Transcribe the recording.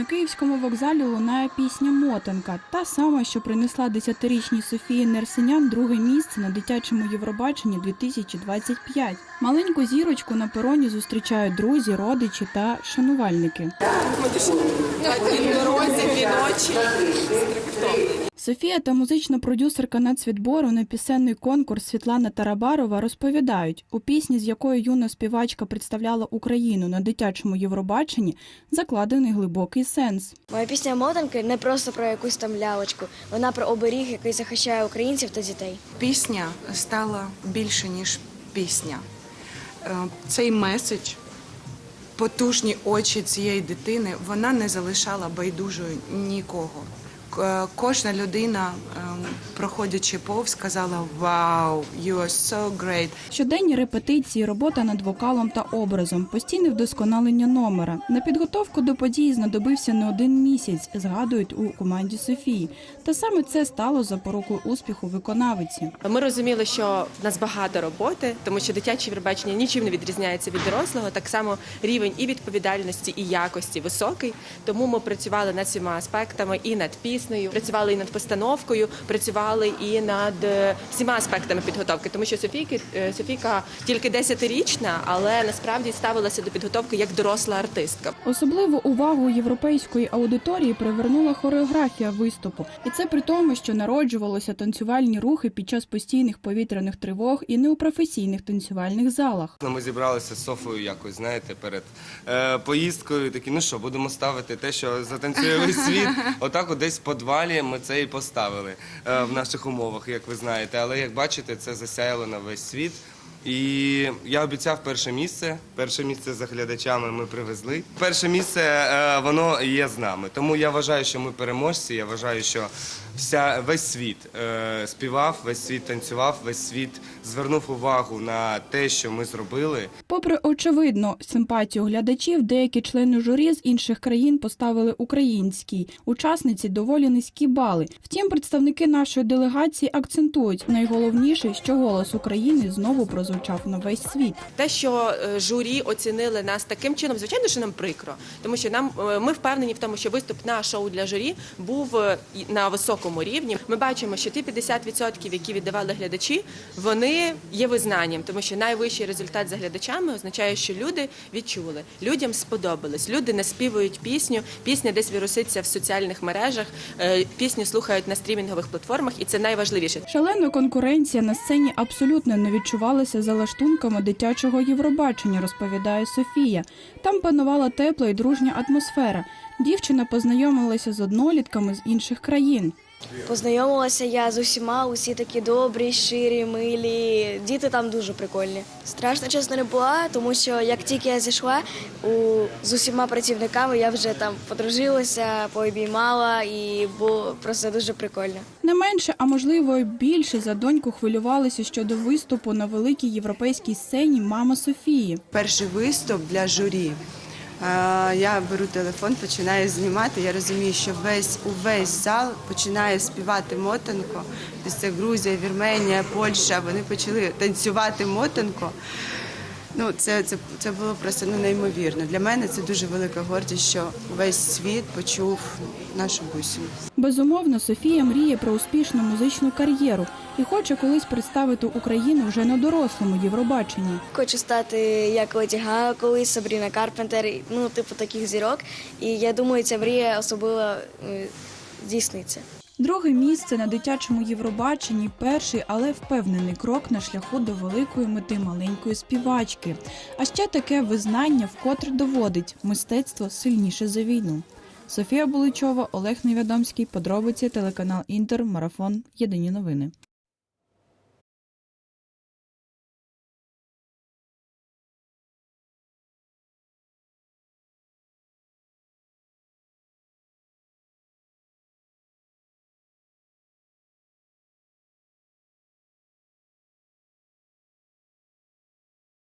на київському вокзалі лунає пісня Мотанка, та сама, що принесла 10-річній Софії Нерсенян друге місце на дитячому Євробаченні 2025. Маленьку зірочку на пероні зустрічають друзі, родичі та шанувальники. дорозі віночі. Софія та музична продюсерка нацвідбору на пісенний конкурс Світлана Тарабарова розповідають, у пісні, з якою юна співачка представляла Україну на дитячому Євробаченні, закладений глибокий сенс. Моя пісня Мотанки не просто про якусь там лялочку, вона про оберіг, який захищає українців та дітей. Пісня стала більше, ніж пісня. Е, Цей меседж, потужні очі цієї дитини, вона не залишала байдужою нікого. К- Кожна людина, ем, проходячи повз, сказала Вау, you are so great. Щоденні репетиції, робота над вокалом та образом, постійне вдосконалення номера. На підготовку до події знадобився не один місяць, згадують у команді Софії. Та саме це стало запорукою успіху виконавиці. Ми розуміли, що в нас багато роботи, тому що дитяче Євробачення нічим не відрізняється від дорослого. Так само рівень і відповідальності, і якості високий. Тому ми працювали над всіма аспектами і над піснею, працювали і над постановкою, працювали і над е, всіма аспектами підготовки. Тому що Софійки е, Софійка тільки 10-річна, але насправді ставилася до підготовки як доросла артистка. Особливу увагу європейської аудиторії привернула хореографія виступу, і це при тому, що народжувалися танцювальні рухи під час постійних повітряних тривог і не у професійних танцювальних залах. Ну, Ми зібралися з Софою якось, знаєте, перед е, поїздкою. Такі, ну що, будемо ставити те, що затанцює весь світ. Отак, от десь в подвалі ми це і поставили е, в наших умовах, як ви знаєте. Але як бачите, це засяяло на весь світ. І я обіцяв перше місце. Перше місце за глядачами ми привезли. Перше місце е, воно є з нами. Тому я вважаю, що ми переможці. Я вважаю, що вся весь світ е, співав, весь світ танцював, весь світ звернув увагу на те, що ми зробили. Попри очевидно симпатію глядачів, деякі члени журі з інших країн поставили українській учасниці доволі низькі бали. Втім, представники нашої делегації акцентують найголовніше, що голос України знову прозвучав на весь світ. Те, що е, журі оцінили нас таким чином, звичайно, що нам прикро, тому що нам е, ми впевнені в тому, що виступ на шоу для журі був е, на високому рівні. Ми бачимо, що ті 50%, які віддавали глядачі, вони є визнанням, тому що найвищий результат за глядачами означає, що люди відчули, людям сподобалось. Люди наспівують пісню, пісня десь віруситься в соціальних мережах, пісню слухають на стрімінгових платформах, і це найважливіше. Шалена конкуренція на сцені абсолютно не відчувалася за лаштунками дитячого Євробачення, розповідає Софія. Там панувала тепла і дружня атмосфера. Дівчина познайомилася з однолітками з інших країн. Познайомилася я з усіма, усі такі добрі, щирі, милі. Діти там дуже прикольні. Страшно, чесно, не була, тому що як тільки я зійшла у, з усіма працівниками, я вже там подружилася, пообіймала і було просто дуже прикольно. Не менше, а можливо й більше за доньку хвилювалися щодо виступу на великій європейській сцені мама Софії. Перший виступ для журі. Я беру телефон, починаю знімати. Я розумію, що весь увесь зал починає співати мотанко. Це Грузія, Вірменія, Польща. Вони почали танцювати мотанко. Ну, це, це, це було просто ну, неймовірно. Для мене це дуже велика гордість, що весь світ почув нашу бусину. Безумовно, Софія мріє про успішну музичну кар'єру і хоче колись представити Україну вже на дорослому Євробаченні. Хочу стати як Леді Гага колись, Сабріна Карпентер, ну, типу таких зірок. І я думаю, ця мрія особливо е, здійсниться. Друге місце на дитячому Євробаченні перший, але впевнений крок на шляху до великої мети маленької співачки. А ще таке визнання вкотре доводить мистецтво сильніше за війну. Софія Буличова, Олег Невідомський, подробиці, телеканал Інтер, Марафон. Єдині новини.